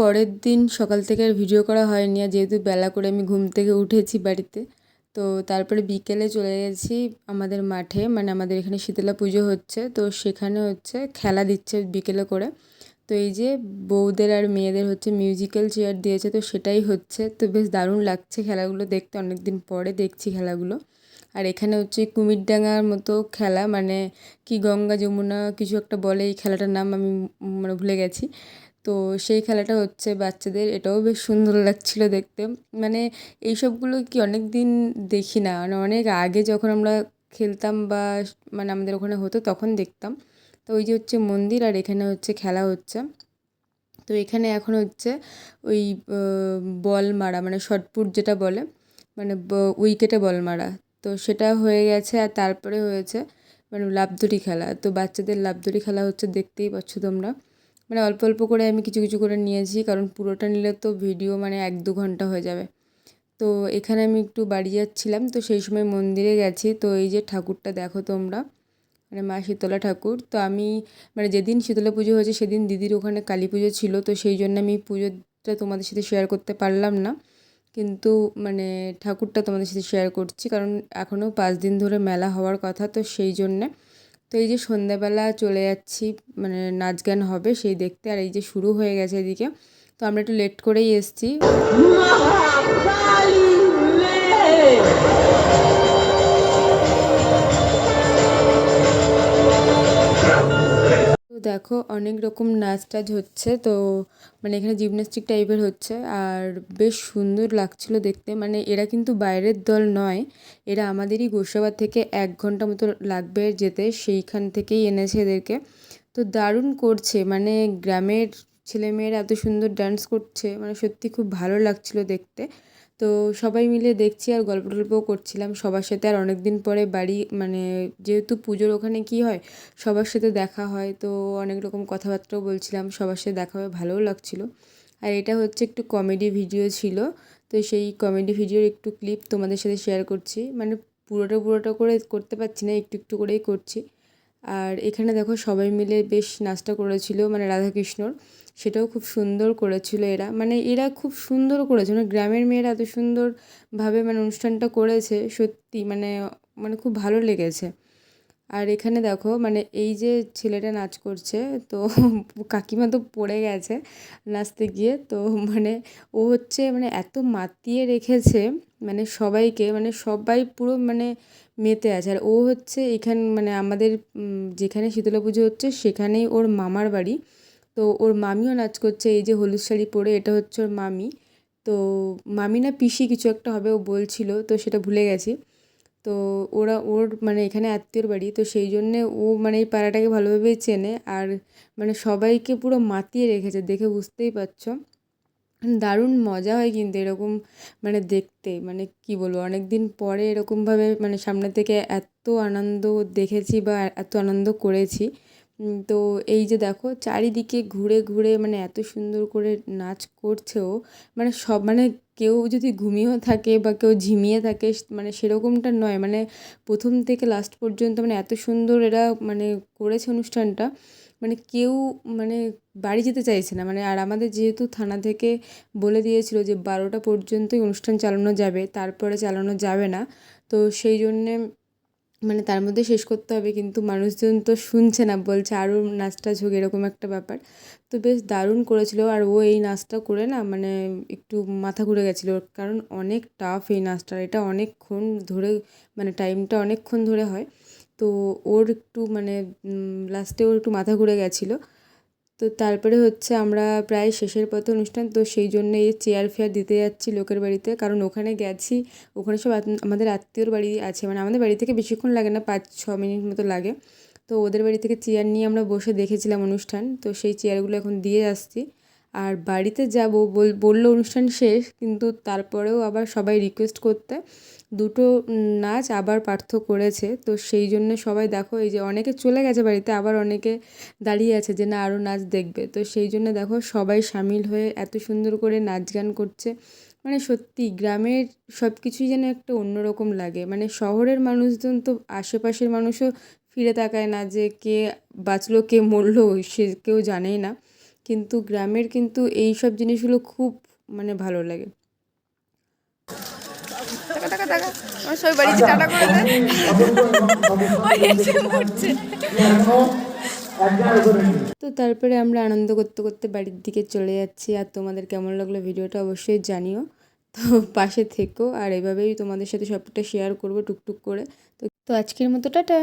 পরের দিন সকাল থেকে আর ভিডিও করা হয়নি। আর যেহেতু বেলা করে আমি ঘুম থেকে উঠেছি বাড়িতে, তো তারপরে বিকেলে চলে গেছি আমাদের মাঠে। মানে আমাদের এখানে শীতলা পুজো হচ্ছে, তো সেখানে হচ্ছে খেলা দিচ্ছে বিকেলে করে। তো এই যে বউদের আর মেয়েদের হচ্ছে মিউজিক্যাল চেয়ার দিয়েছে, তো সেটাই হচ্ছে। তো বেশ দারুণ লাগছে খেলাগুলো দেখতে। অনেক দিন পরে দেখছি খেলাগুলো। আর এখানে হচ্ছে কুমিরডাঙ্গার মতো খেলা মানে কি গঙ্গা যমুনা কিছু একটা বলে এই খেলাটার নাম আমি মানে ভুলে গেছি। তো সেই খেলাটা হচ্ছে বাচ্চাদের, এটাও বেশ সুন্দর লাগছিল দেখতে। মানে এইসবগুলো কি অনেক দিন দেখি না মানে অনেক আগে যখন আমরা খেলতাম বা মানে আমাদের ওখানে হতো তখন দেখতাম। তো ওই যে হচ্ছে মন্দির আর এখানে হচ্ছে খেলা হচ্ছে। তো এখানে এখন হচ্ছে ওই বল মারা মানে শটপুট যেটা বলে মানে উইকেটে বল মারা। তো সেটা হয়ে গেছে আর তারপরে হয়েছে মানে লাফদড়ি খেলা। তো বাচ্চাদের লাফদড়ি খেলা হচ্ছে দেখতেই পাচ্ছ তোমরা। মানে অল্প অল্প করে আমি কিছু কিছু করে নিয়েছি, কারণ পুরোটা নিলে তো ভিডিও মানে এক দু ঘণ্টা হয়ে যাবে। তো এখানে আমি একটু বাড়ি যাচ্ছিলাম, তো সেই সময় মন্দিরে গেছি। তো এই যে ঠাকুরটা দেখো তোমরা মানে মা শীতলা ঠাকুর। তো আমি মানে যেদিন শীতলা পুজো হয়েছে সেদিন দিদির ওখানে কালী পুজো ছিল, তো সেই জন্য আমি পুজোটা তোমাদের সাথে শেয়ার করতে পারলাম না। কিন্তু মানে ঠাকুরটা তোমাদের সাথে শেয়ার করছি, কারণ এখনও পাঁচ দিন ধরে মেলা হওয়ার কথা, তো সেই জন্যে তো এই যে সন্ধ্যাবেলা চলে যাচ্ছি মানে নাচ গান হবে সেই দেখতে, আর এই যে শুরু হয়ে গেছে এদিকে। তো আমরা একটু লেট করেই এসছি। দেখো অনেক রকম নাচ টাচ হচ্ছে, তো মানে এখানে জিমন্যাস্টিক টাইপের হচ্ছে। আর বেশ সুন্দর লাগছিল দেখতে মানে এরা কিন্তু বাইরের দল নয়, এরা আমাদেরই গোসাবার থেকে এক ঘণ্টা মতো লাগবে যেতে, সেইখান থেকেই এনেছে এদেরকে। তো দারুণ করছে মানে গ্রামের ছেলেমেয়েরা এত সুন্দর ডান্স করছে মানে সত্যি খুব ভালো লাগছিল দেখতে। তো সবাই মিলে দেখছি আর গল্প টল্পও করছিলাম। সবার সাথে আর অনেক দিন পরে বাড়ি মানে যেহেতু পুজোর ওখানে কী হয়, সবার সাথে দেখা হয়। তো অনেক রকম কথাবার্তাও বলছিলাম, সবার সাথে দেখা হয়ে ভালোও লাগছিল। আর এটা হচ্ছে একটু কমেডি ভিডিও ছিল। তো সেই কমেডি ভিডিওর একটু ক্লিপ তোমাদের সাথে শেয়ার করছি। মানে পুরোটা পুরোটা করে করতে পারছি না, একটু একটু করেই করছি। আর এখানে দেখো সবাই মিলে বেশ নাচটা করেছিল মানে রাধাকৃষ্ণর। সেটাও খুব সুন্দর করেছিল এরা। মানে এরা খুব সুন্দর করেছে মানে গ্রামের মেয়েরা এত সুন্দরভাবে মানে অনুষ্ঠানটা করেছে, সত্যি মানে মানে খুব ভালো লেগেছে। আর এখানে দেখো মানে এই যে ছেলেটা নাচ করছে, তো কাকিমা তো পড়ে গেছে নাচতে গিয়ে, তো মানে ও হচ্ছে মানে এত মাতিয়ে রেখেছে মানে সবাইকে মানে সবাই পুরো মানে মেতে আছে। আর ও হচ্ছে এখান মানে আমাদের যেখানে শীতলা পুজো হচ্ছে সেখানেই ওর মামার বাড়ি। তো ওর মামিও নাচ করছে, এই যে হলুদ শাড়ি পরে, এটা হচ্ছে ওর মামি। তো মামি না পিসি কিছু একটা হবে ও বলছিল, তো সেটা ভুলে গেছি। তো ওরা, ওর মানে এখানে আত্মীয়র বাড়ি, তো সেই জন্যে ও মানে এই পাড়াটাকে ভালোভাবেই চেনে আর মানে সবাইকে পুরো মাতিয়ে রেখেছে, দেখে বুঝতেই পারছ। দারুণ মজা হয় কিন্তু এরকম মানে দেখতে মানে কি বলব অনেক দিন পরে এরকমভাবে মানে সামনে থেকে এত আনন্দ দেখেছি বা এত আনন্দ করেছি। তো এই যে দেখো, চারিদিকে ঘুরে ঘুরে মানে এত সুন্দর করে নাচ করছে ও মানে সব মানে কেউ যদি ঘুমিয়েও থাকে বা কেউ ঝিমিয়ে থাকে মানে সেরকমটা নয়। মানে প্রথম থেকে লাস্ট পর্যন্ত মানে এত সুন্দর এরা মানে করেছে অনুষ্ঠানটা মানে কেউ মানে বাড়ি যেতে চাইছে না। মানে আর আমাদের যেহেতু থানা থেকে বলে দিয়েছিল যে বারোটা পর্যন্তই অনুষ্ঠান চালানো যাবে, তারপরে চালানো যাবে না। তো সেই জন্যে মানে তার মধ্যে শেষ করতে হবে, কিন্তু মানুষজন তো শুনছে না, বলছে আরও নাচটা ঝোঁক এরকম একটা ব্যাপার। তো বেশ দারুণ করেছিল, আর ও এই নাচটা করে না মানে একটু মাথা ঘুরে গেছিল, কারণ অনেক টাফ এই নাচটা এটা অনেকক্ষণ ধরে মানে টাইমটা অনেকক্ষণ ধরে হয়। তো ওর একটু মানে লাস্টে ওর একটু মাথা ঘুরে গেছিল। তো তারপরে হচ্ছে আমরা প্রায় শেষের পথে অনুষ্ঠান, তো সেই জন্য এই চেয়ার ফেয়ার দিতে যাচ্ছি লোকের বাড়িতে। কারণ ওখানে গেছি, ওখানে সব আমাদের আত্মীয়র বাড়ি আছে। মানে আমাদের বাড়ি থেকে বেশিক্ষণ লাগে না, পাঁচ, ছ মিনিট মতো লাগে। তো ওদের বাড়ি থেকে চেয়ার নিয়ে আমরা বসে দেখেছিলাম অনুষ্ঠান, তো সেই চেয়ারগুলো এখন দিয়ে আসছি। আর বাড়িতে যাব বলল অনুষ্ঠান শেষ, কিন্তু তারপরেও আবার সবাই রিকোয়েস্ট করতে। দুটো নাচ আবার পার্থ করেছে, তো সেই জন্য সবাই দেখো এই যে অনেকে চলে গেছে বাড়িতে, আবার অনেকে দাঁড়িয়ে আছে যে না আরও নাচ দেখবে। তো সেই জন্য দেখো সবাই সামিল হয়ে এত সুন্দর করে নাচ গান করছে। মানে সত্যি গ্রামের সব কিছুই যেন একটা অন্যরকম লাগে। মানে শহরের মানুষজন তো আশেপাশের মানুষও ফিরে তাকায় না যে কে বাঁচলো, কে মরলো, সে কেউ জানেই না। কিন্তু গ্রামের কিন্তু এই সব জিনিসগুলো খুব মানে ভালো লাগে। সবাই বাড়িতে টাটা করে তো তারপরে আমরা আনন্দ করতে করতে বাড়ির দিকে চলে যাচ্ছি। আর তোমাদের কেমন লাগল ভিডিওটা অবশ্যই জানিও। তো পাশে থেকো। আর এভাবেই তোমাদের সাথে সবটা শেয়ার করব টুকটুক করে। তো তো আজকের মতো টাটা।